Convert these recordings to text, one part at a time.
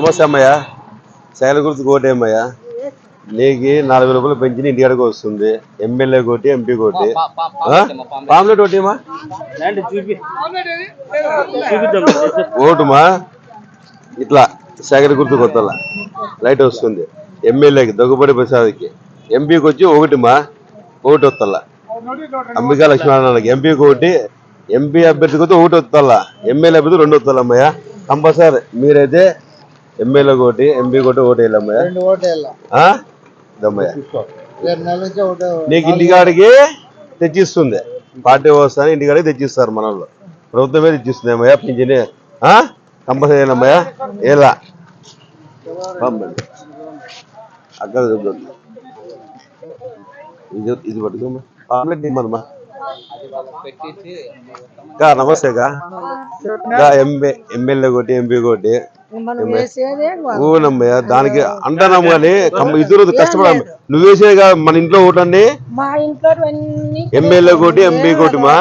నమస్తే అమ్మయ్య. శైల గుర్తు కోటేమ్మయ్య నీకు నాలుగు రూపాయలు పెంచిన ఇంటికాడికి వస్తుంది. ఎమ్మెల్యే కోటి ఎంపీ కోటి. పాంప్లెట్ ఒకటిమా ఓటుమా? ఇట్లా శేఖర గుర్తు కొత్తల. లైట్ వస్తుంది. ఎమ్మెల్యేకి దగ్గుబడి ప్రసాద్కి. ఎంపీకి వచ్చి ఒకటిమా? ఒకటి వస్తల అంబికా లక్ష్మీనారాయణకి ఎంపీకి ఒకటి ఎంపీ అభ్యర్థికి వచ్చి ఒకటి వస్తల ఎమ్మెల్యే అభ్యర్థి రెండు వస్తల అమ్మయ్య. కంపల్సరీ మీరైతే ఎమ్మెల్యే ఒకటి ఎంపీ ఒకటి ఓటు వేయాలమ్మయ్య రెండు ఓటు నీకు ఇంటికాడికి తెచ్చిస్తుంది. పార్టీ వస్తాను ఇంటికాడికి తెచ్చిస్తారు మన వాళ్ళు ప్రభుత్వమే తెచ్చిస్తుంది అమ్మయ్య పింఛని. కంపల్సరీ అమ్మయ్య. పంపండి. అక్కడ. ఇది ఇది పట్టుకోమ్మా. ఆమ్లెట్ ఇమ్మమ్మా గా నమస్తే గా. గా ఎంఏ ఎమ్మెల్యే ఒకటి ఎంపీ వేసేదే ఊనమ్మయ్య దానికి అంటానాము కానీ ఇద్దరు కష్టపడాలి. నువ్వు వేసేగా మన ఇంట్లో ఒకటండి మా ఇంట్లో అన్ని ఎమ్మెల్యే కోటి ఎంపీ కోటి మా?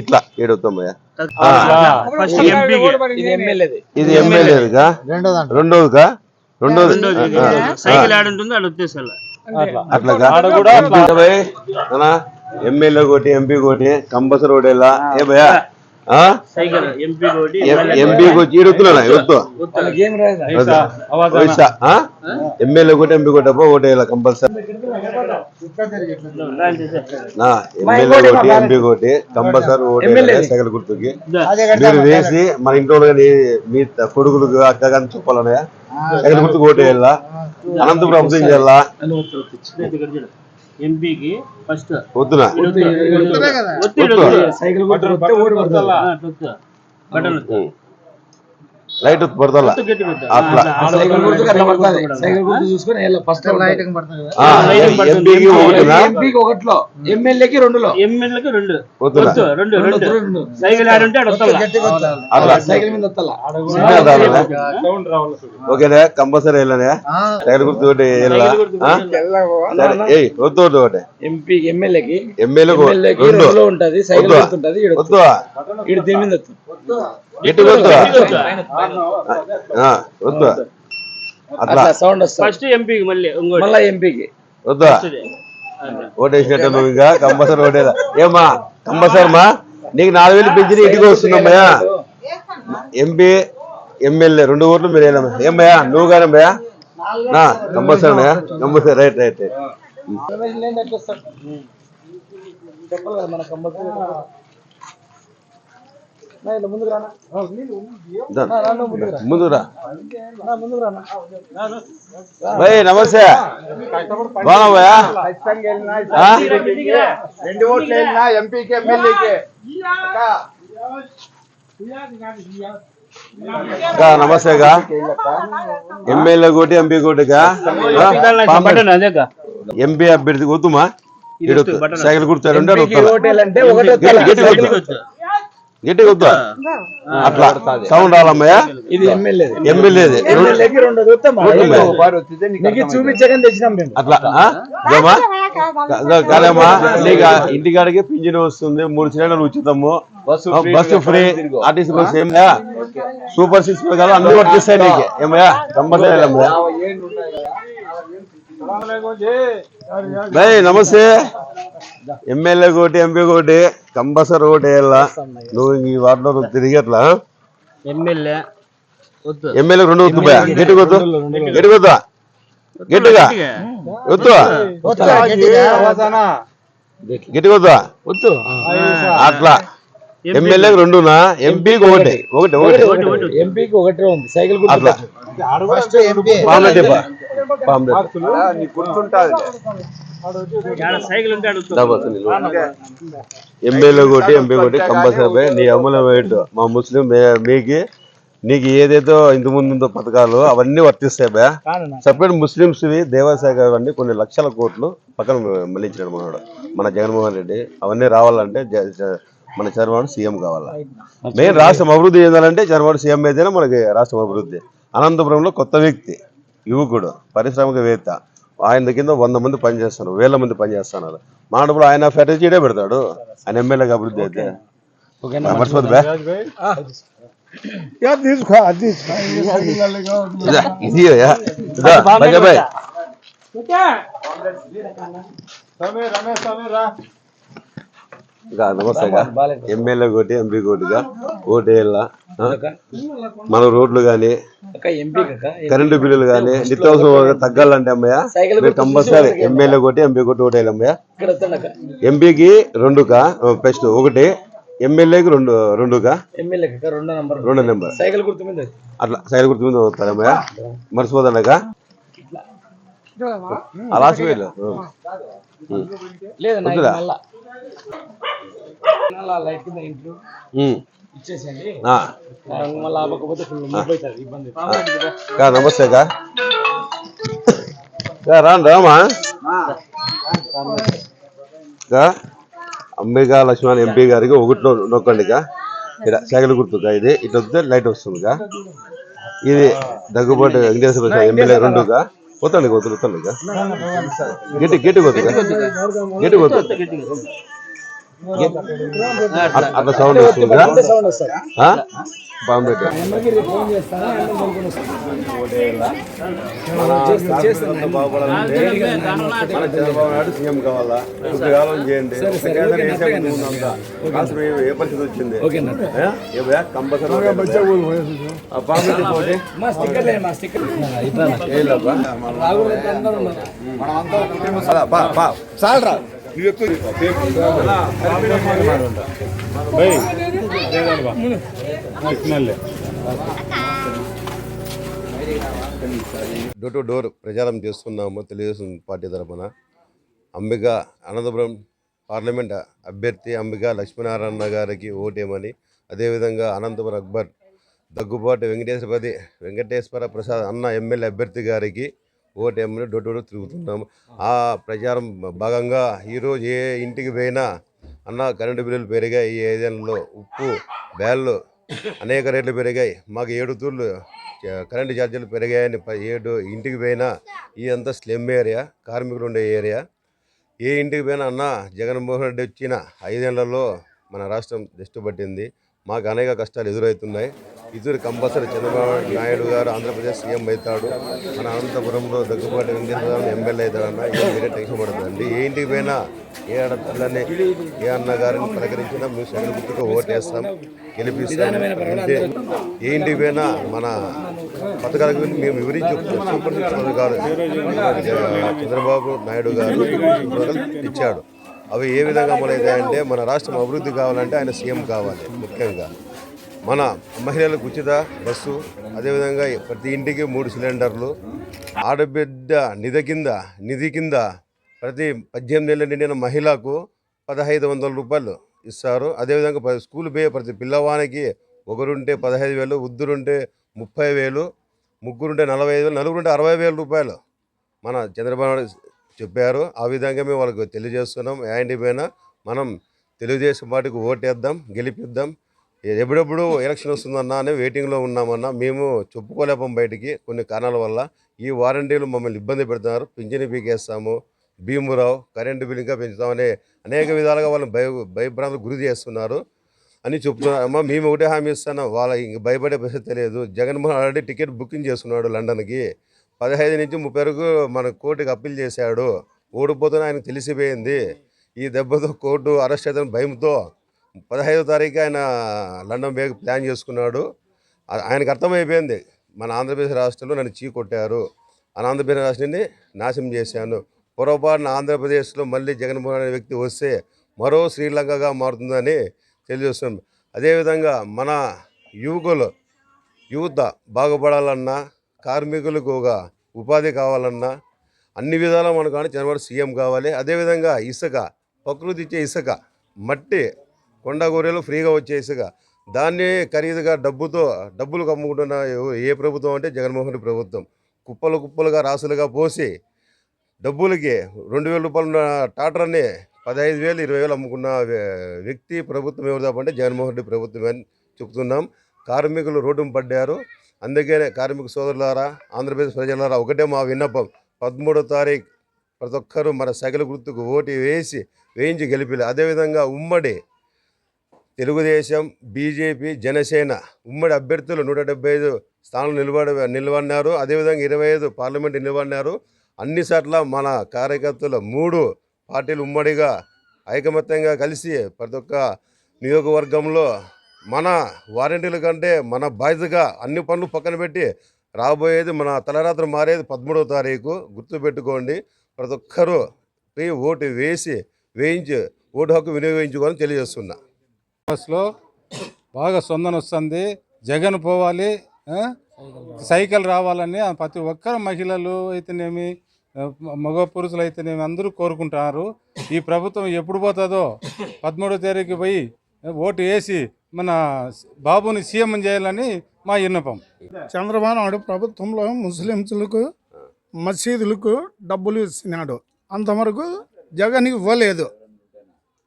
ఇట్లా ఏడవుతామయ్య ఇది దాంట్లో రెండోదిగా రెండోది. సైకిల్ ఆడ ఉంటుంది ఆడ వచ్చేసాల అట్లాగా ఎమ్మెల్యే కోటి ఎంపీ కోటి కంపల్సరీ ఓటేలా. ఏ భయ్యా? ఒకటి ఎమ్మెల్యే కోటి ఎంపీ అప్ప ఓటేయాల కంపల్సరీ. నా ఎమ్మెల్యే కోటి ఎంపీ కోటి కంపల్సరీ ఓటేయాలి సగల గుర్తుకి. మీరు వేసి మన ఇంట్లో కానీ మీ కొడుకులకు అక్క కానీ చెప్పాలనే? సగల గుర్తుకు ఓటేయాలా అనంతపురం అభివృద్ధి చేయాలా? ఎంపీకి ఫస్ట్. వద్దునా? సైకిల్ బటన్ ఉం. లైట్ పడతాలా? అట్లా. ఎంపీకి ఒకటినా? ఎంపీకి ఒకటిలో. ఎమ్మెల్యేకి రెండులో. ఎమ్మెల్యేకి రెండు. వద్దునా వద్దు, రెండు రెండు. రెండు సైకిల్ ఆడ ఉంటే ఆడ వస్తాలా? గట్టిగా వదలాలి. అట్లా. సైకిల్ మీద వస్తాలా. సిగ్నల్ రావాలా? ఓకేనా కంపల్సరీ వెళ్ళనే. సైకిల్ గుర్తు ఒకటి ఏయ్ వద్దు ఒకటి. ఎంపీ ఎమ్మెల్యేకి. ఎమ్మెల్యేకు రెండు. రెండులో ఉంటది సైకిల్ వద్దు. గుర్తు ఉంటది ఈడ వద్దు. ఈడ దీని మీద వద్దు. వద్దు అట్లా. సౌండ్ ఫస్ట్ ఎంపీకి మళ్ళీ ఇంకోటి. మళ్ళా ఎంపీకి. వద్దు. ఓటేసినట్టు నువ్వు ఇంకా కంపల్సరీ ఓటేలా ఏమా కంపల్సరీ మా నీకు నాలుగు వేలు పెంచిన ఇంటికి వస్తుందమ్మయ్యా ఎంపీ ఎమ్మెల్యే రెండు ఓట్లు మీరు వేయలేమ్మా ఏమయ్యా నువ్వు కానమ్మయ్యా నా compulsory compulsory right right right. చెప్పాలి కదా మన కంపల్సరీ. ముందురా భయ్ నమస్తే? రెండు ఓట్లు వెళ్ళినా ఎంపీకి ఎమ్మెల్యేకి. గా, నమస్తేగా ఎమ్మెల్యే కోటి ఎంపీ కోటిగా ఎంపీ అభ్యర్థి సైకిల్ గుర్తు గట్టిగా వద్దు అట్లా. సౌండ్ రావాలమ్మయ్య ఇది ఎమ్మెల్యే. ఎమ్మెల్యేది అట్లా కాదమ్మా నీకు ఇంటికాడికి పింఛన్ వస్తుంది మూడు సిలిండర్లు ఉచితము. బస్సు ఫ్రీ ఆర్టీసీ బస్సు ఏం సూపర్ సిక్స్ పథకాలు అన్ని వర్తిస్తాయి నీకు. ఏమయ్యా? కంపల్సరీ అమ్మయ్యా భయ్ నమస్తే ఎమ్మెల్యే కోటి ఎంపీ కోటి కంపల్సరీ ఓటు వేయాలా నువ్వు ఈ వాటిలో నువ్వు తిరిగట్లా ఎమ్మెల్యే వద్దు ఎమ్మెల్యే రెండు వద్దు భయ గట్టిగా వద్దు గట్టిగా వద్దా గట్టిగా వద్దు వద్దా, గట్టిగా గట్టిగా వద్దా వద్దు అట్లా ఎమ్మెల్యే రెండునా? ఎంపీకి ఒకటి. ఒకటి ఒకటి ఎంపీకి ఒకటే ఉంది. సైకిల్ అట్లా. పాంప్లెట్. పాంప్లెట్. ఎమ్మెల్యే ఒకటి ఎంపీ ఒకటి కంపల్సరీ. నీ అమలు వేయట్ మా ముస్లిం మీకి నీకు ఏదైతే ఇంత ముందు ఉందో పథకాలు అవన్నీ వర్తిస్తాయి బా. సపరేట్ ముస్లిమ్స్ దేవాశాఖ అవన్నీ కొన్ని లక్షల కోట్లు పక్కన మళ్ళించాడు మనోడు. మన జగన్మోహన్ రెడ్డి. అవన్నీ రావాలంటే మన చంద్రబాబు సీఎం కావాలా? మెయిన్ రాష్ట్రం అభివృద్ధి చెందాలంటే చంద్రబాబు సీఎం అయితేనే మనకి రాష్ట్రం అభివృద్ధి. అనంతపురంలో కొత్త వ్యక్తి యువకుడు పారిశ్రామికవేత్త. ఆయన కింద వంద మంది పనిచేస్తున్నారు వేల మంది పనిచేస్తున్నారు. మా డబ్బులు ఆయన ఫెటర్జీడే పెడతాడు. ఆయన ఎమ్మెల్యేగా అభివృద్ధి అయితే. మర్చిపోద్దు బే. తీసుకో అది తీసుకో ఇదా, ఇది ఇదా. ఇదా, బంజా బాయ్. ఇక నమస్తే. ఎమ్మెల్యే కోటి ఎంపీ కోటిగా ఓటు వేయాలా ఆ? మన రోడ్లు కానీ అక్క కరెంటు బిల్లులు కానీ నిత్యావసరం తగ్గాలంటే అమ్మయ్య సైకిల్ మీరు కంపల్సరీ ఎమ్మెల్యే కోటి ఎంపీ కోటి ఓటు వేయాలి అమ్మయ్య ఎంపీకి రెండుకా? ఫస్ట్ ఒకటి. ఎమ్మెల్యేకి రెండు రెండో నంబర్. రెండు నెంబర్. సైకిల్ గుర్తు మీద అట్లా సైడ్ గుర్తు మీద వస్తారమ్మయ్య మర్చిపోదన్నాక అలా చూడాలి లేదు వద్దురా. మళ్ళా. మళ్ళా లైట్ కింద ఇంట్లో ఇచ్చేసేయండి. మళ్ళీ ఆపకపోతే ఫుల్ ముప్పైతుంది ఇబ్బంది కా నమస్తే కా. రాను రామా? కా అంబికా లక్ష్మణ్ ఎంపీ గారికి ఒకటిలో నొక్కండి కా. ఇక్కడ సైకిల్ గుర్తుగా ఇది? ఇటు వస్తే లైట్ వస్తుంది కా. ఇది దగ్గుబాటు వెంకటేశ్వర ఎమ్మెల్యే రెండుగా కొద్దు పోతాండి కా గట్టి గట్టి కొద్దుగా గట్టి కొద్దు అట్లా- సౌండ్ వస్తుంది. బాంబే చంద్రబాబు నాయుడు సీఎం కావాలా ఇప్పుడు చేయండి ఏ- పరిస్థితి వచ్చింది? కంపల్సరీ బాంబే పోటీ డోర్ టు డోర్ ప్రచారం చేస్తున్నాము తెలుగుదేశం పార్టీ తరఫున అంబిక అనంతపురం పార్లమెంట్ అభ్యర్థి అంబిక లక్ష్మీనారాయణ గారికి ఓటేమని అదేవిధంగా అనంతపురం అక్బర్ దగ్గుబాటు వెంకటేశ్వరపతి వెంకటేశ్వర ప్రసాద్ అన్న ఎమ్మెల్యే అభ్యర్థి గారికి ఓ టైంలో టు తిరుగుతున్నాము. ఆ ప్రచారం భాగంగా ఈరోజు ఏ ఇంటికి పోయినా అన్న కరెంటు బిల్లులు పెరిగాయి. ఈ ఐదేళ్ళలో ఉప్పు బ్యాళ్ళు అనేక రేట్లు పెరిగాయి. మాకు ఏడు తూర్లు కరెంటు ఛార్జీలు పెరిగాయని ఏడు ఇంటికి పోయినా ఇదంతా స్లెమ్ ఏరియా కార్మికులు ఉండే ఏరియా. ఏ ఇంటికి పోయినా అన్న జగన్మోహన్ రెడ్డి వచ్చిన ఐదేళ్ళలో మన రాష్ట్రం దృష్టి పట్టింది. మాకు అనేక కష్టాలు ఎదురవుతున్నాయి. ఇద్దరు కంపల్సరీ చంద్రబాబు నాయుడు గారు ఆంధ్రప్రదేశ్ సీఎం అవుతాడు. మన అనంతపురంలో దగ్గుబాటి వెంకటేశ్వర ఎమ్మెల్యే అవుతాడన్న ఇక మీరే టెన్షన్ పడుతుందండి ఏ ఇంటికి పోయినా ఏ ఆడపిల్లని ఏ అన్న గారిని పలకరించినా మేము సగం గుర్తుగా ఓటేస్తాం గెలిపిస్తాం. అంటే ఏ ఇంటికి పోయినా మన పథకాల గురించి మేము వివరించి చెప్తాం సూపర్ సిక్స్ పథకాలు చంద్రబాబు నాయుడు గారు ఇచ్చాడు. అవి ఏ విధంగా అమలవుతాయంటే మన రాష్ట్రం అభివృద్ధి కావాలంటే ఆయన సీఎం కావాలి ముఖ్యంగా. మన మహిళలకు ఉచిత బస్సు అదేవిధంగా ప్రతి ఇంటికి మూడు సిలిండర్లు ఆడబిడ్డ నిధి కింద నిధి కింద ప్రతి పద్దెనిమిది ఏళ్ళ నిండిన మహిళకు పదహైదు వందల రూపాయలు ఇస్తారు. అదేవిధంగా ప్రతి స్కూల్ పోయే ప్రతి పిల్లవానికి ఒకరుంటే పదహైదు వేలు ఉద్దురుంటే ముప్పై వేలు ముగ్గురుంటే నలభై ఐదు వేలు నలుగురుంటే అరవై వేల రూపాయలు. మన చంద్రబాబు చెప్పారు. ఆ విధంగా మేము వాళ్ళకు తెలియజేస్తున్నాం. యాంటీ పైన మనం తెలుగుదేశం పార్టీకి ఓటేద్దాం గెలిపిద్దాం. ఎప్పుడెప్పుడు ఎలక్షన్ వస్తుందన్నా అని వెయిటింగ్లో ఉన్నామన్నా మేము చెప్పుకోలేపం బయటికి కొన్ని కారణాల వల్ల. ఈ వారంటీలు మమ్మల్ని ఇబ్బంది పెడుతున్నారు. పింఛని పీకేస్తాము భీమురావు కరెంటు బిల్ ఇంకా పెంచుతామని అనేక విధాలుగా వాళ్ళని భయ భయభ్రాంతులు గురి చేస్తున్నారు అని చెప్తున్నారు. అమ్మ మేము ఒకటే హామీ ఇస్తాను వాళ్ళ ఇంక భయపడే పరిస్థితి తెలియదు జగన్మోహన్ ఆల్రెడీ టికెట్ బుకింగ్ చేసుకున్నాడు లండన్కి. పదహైదు నుంచి ముప్పై వరకు మన కోర్టుకి అప్పీల్ చేశాడు. ఓడిపోతున్న ఆయనకు తెలిసిపోయింది. ఈ దెబ్బతో కోర్టు అరెస్ట్ అవుతున్న భయంతో పదహైదో తారీఖు ఆయన లండన్ బేగ్ ప్లాన్ చేసుకున్నాడు. ఆయనకు అర్థమైపోయింది. మన ఆంధ్రప్రదేశ్ రాష్ట్రంలో నన్ను చీ కొట్టారు మన ఆంధ్రప్రదేశ్ రాష్ట్రాన్ని నాశనం చేశాను. పొరపాటున ఆంధ్రప్రదేశ్లో మళ్ళీ జగన్మోహన్ అనే వ్యక్తి వస్తే మరో శ్రీలంకగా మారుతుందని తెలియజేస్తున్నాం. అదేవిధంగా మన యువకులు యువత బాగుపడాలన్నా కార్మికులకు ఒక ఉపాధి కావాలన్నా అన్ని విధాలా మనకు కానీ చంద్రబాబు సీఎం కావాలి. అదేవిధంగా ఇసుక ప్రకృతి ఇచ్చే ఇసుక మట్టి కొండ గొర్రెలు ఫ్రీగా వచ్చే ఇసుక దాన్ని ఖరీదుగా డబ్బుతో డబ్బులు కమ్ముకుంటున్న ఏ ప్రభుత్వం అంటే జగన్మోహన్ రెడ్డి ప్రభుత్వం. కుప్పలు కుప్పలుగా రాసులుగా పోసి డబ్బులకి రెండు వేల రూపాయలు ఉన్న టాటర్ని పదహైదు వేలు ఇరవై వేలు అమ్ముకున్న వ్యక్తి ప్రభుత్వం ఎవరు తప్పంటే జగన్మోహన్ రెడ్డి ప్రభుత్వం అని చెప్తున్నాం. కార్మికులు రోడ్డు పడ్డారు. అందుకనే కార్మిక సోదరులారా ఆంధ్రప్రదేశ్ ప్రజలారా ఒకటే మా విన్నపం. పదమూడో తారీఖు ప్రతి ఒక్కరూ మన సగల గుర్తుకు ఓటు వేసి వేయించి గెలిపిలే. అదేవిధంగా ఉమ్మడి తెలుగుదేశం బీజేపీ జనసేన ఉమ్మడి అభ్యర్థులు నూట డెబ్బై ఐదు స్థానాలు నిలబడ నిలబడినారు. అదేవిధంగా ఇరవై ఐదు పార్లమెంట్ నిలబడినారు. అన్ని చోట్ల మన కార్యకర్తలు మూడు పార్టీలు ఉమ్మడిగా ఐకమత్యంగా కలిసి ప్రతి ఒక్క నియోజకవర్గంలో మన వారంటీల కంటే మన బాధ్యతగా అన్ని పనులు పక్కన పెట్టి రాబోయేది మన తలరాత్రి మారేది పదమూడవ తారీఖు. గుర్తుపెట్టుకోండి ప్రతి ఒక్కరూ పోయి ఓటు వేసి వేయించి ఓటు హక్కు వినియోగించుకోవాలని తెలియజేస్తున్నా. బస్సులో బాగా సొందన వస్తుంది. జగన్ పోవాలి సైకిల్ రావాలని ప్రతి ఒక్కరు మహిళలు అయితేనేమి మగ పురుషులు అయితేనేమి అందరూ కోరుకుంటున్నారు ఈ ప్రభుత్వం ఎప్పుడు పోతుందో పదమూడో తారీఖు పోయి ఓటు వేసి మన బాబుని సీఎం చేయాలని మా విన్నపం. చంద్రబాబు నాయుడు ప్రభుత్వంలో ముస్లింలకు మసీదులకు డబ్బులు ఇస్తున్నాడు. అంతవరకు జగన్ ఇవ్వలేదు.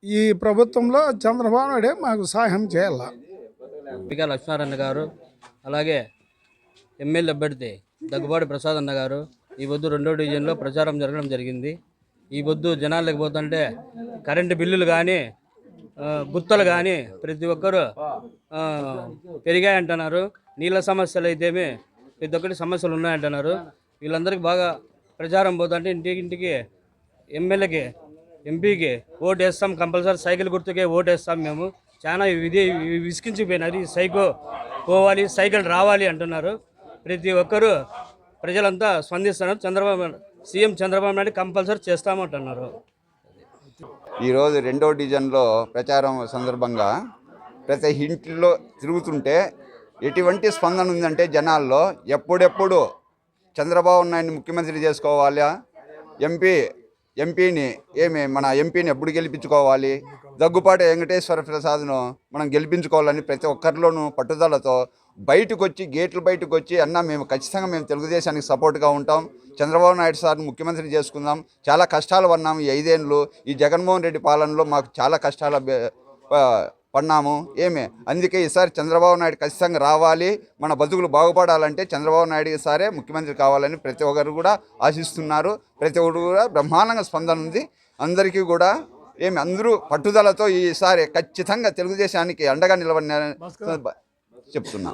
ఈ ప్రభుత్వంలో చంద్రబాబు నాయుడే మాకు సహాయం చేయాల? పికా లక్ష్మారాయణ గారు అలాగే ఎమ్మెల్యే అభ్యర్థి దగ్గుబాటి ప్రసాద్ అన్న గారు ఈ పొద్దు రెండో డివిజన్లో ప్రచారం జరగడం జరిగింది. ఈ పొద్దు జనాలకు పోతుంటే కరెంటు బిల్లులు కానీ గుత్తలు కానీ ప్రతి ఒక్కరు పెరిగాయంటున్నారు. నీళ్ళ సమస్యలు అయితేమి ప్రతి ఒక్కటి సమస్యలు ఉన్నాయంటున్నారు. వీళ్ళందరికీ బాగా ప్రచారం పోతుంటే ఇంటికి ఇంటికి ఎమ్మెల్యేకి ఎంపీకి ఓటు వేస్తాం కంపల్సరీ. సైకిల్ గుర్తుకే ఓటు వేస్తాం మేము. చాలా ఇది విసికించిపోయినది సైకిల్ సైకో పోవాలి సైకిల్ రావాలి అంటున్నారు. ప్రతి ఒక్కరూ ప్రజలంతా స్పందిస్తున్నారు. చంద్రబాబు సీఎం చంద్రబాబు నాయుడు కంపల్సరీ చేస్తామంటున్నారు. ఈరోజు రెండో డివిజన్లో ప్రచారం సందర్భంగా ప్రతి ఇంటిలో తిరుగుతుంటే ఎటువంటి స్పందన ఉందంటే జనాల్లో ఎప్పుడెప్పుడు చంద్రబాబు నాయుడిని ముఖ్యమంత్రి చేసుకోవాలా? ఎంపీ ఎంపీని ఏమి మన ఎంపీని ఎప్పుడు గెలిపించుకోవాలి? దగ్గుపాటి వెంకటేశ్వర ప్రసాద్ను మనం గెలిపించుకోవాలని ప్రతి ఒక్కరిలోనూ పట్టుదలతో బయటకు వచ్చి గేట్లు బయటకు వచ్చి అన్న మేము ఖచ్చితంగా మేము తెలుగుదేశానికి సపోర్ట్గా ఉంటాం. చంద్రబాబు నాయుడు సార్ని ముఖ్యమంత్రి చేసుకుందాం. చాలా కష్టాలు పడినాం ఈ ఐదేళ్ళు ఈ జగన్మోహన్ రెడ్డి పాలనలో మాకు చాలా కష్టాల పడినాము ఏమి? అందుకే ఈసారి చంద్రబాబు నాయుడు ఖచ్చితంగా రావాలి. మన బతుకులు బాగుపడాలంటే చంద్రబాబు నాయుడు ఈసారే ముఖ్యమంత్రి కావాలని ప్రతి ఒక్కరు కూడా ఆశిస్తున్నారు. ప్రతి ఒక్కరు కూడా బ్రహ్మాండంగా స్పందన ఉంది. అందరికీ కూడా ఏమి? అందరూ పట్టుదలతో ఈసారి ఖచ్చితంగా తెలుగుదేశానికి అండగా నిలబడిన చెప్తున్నా.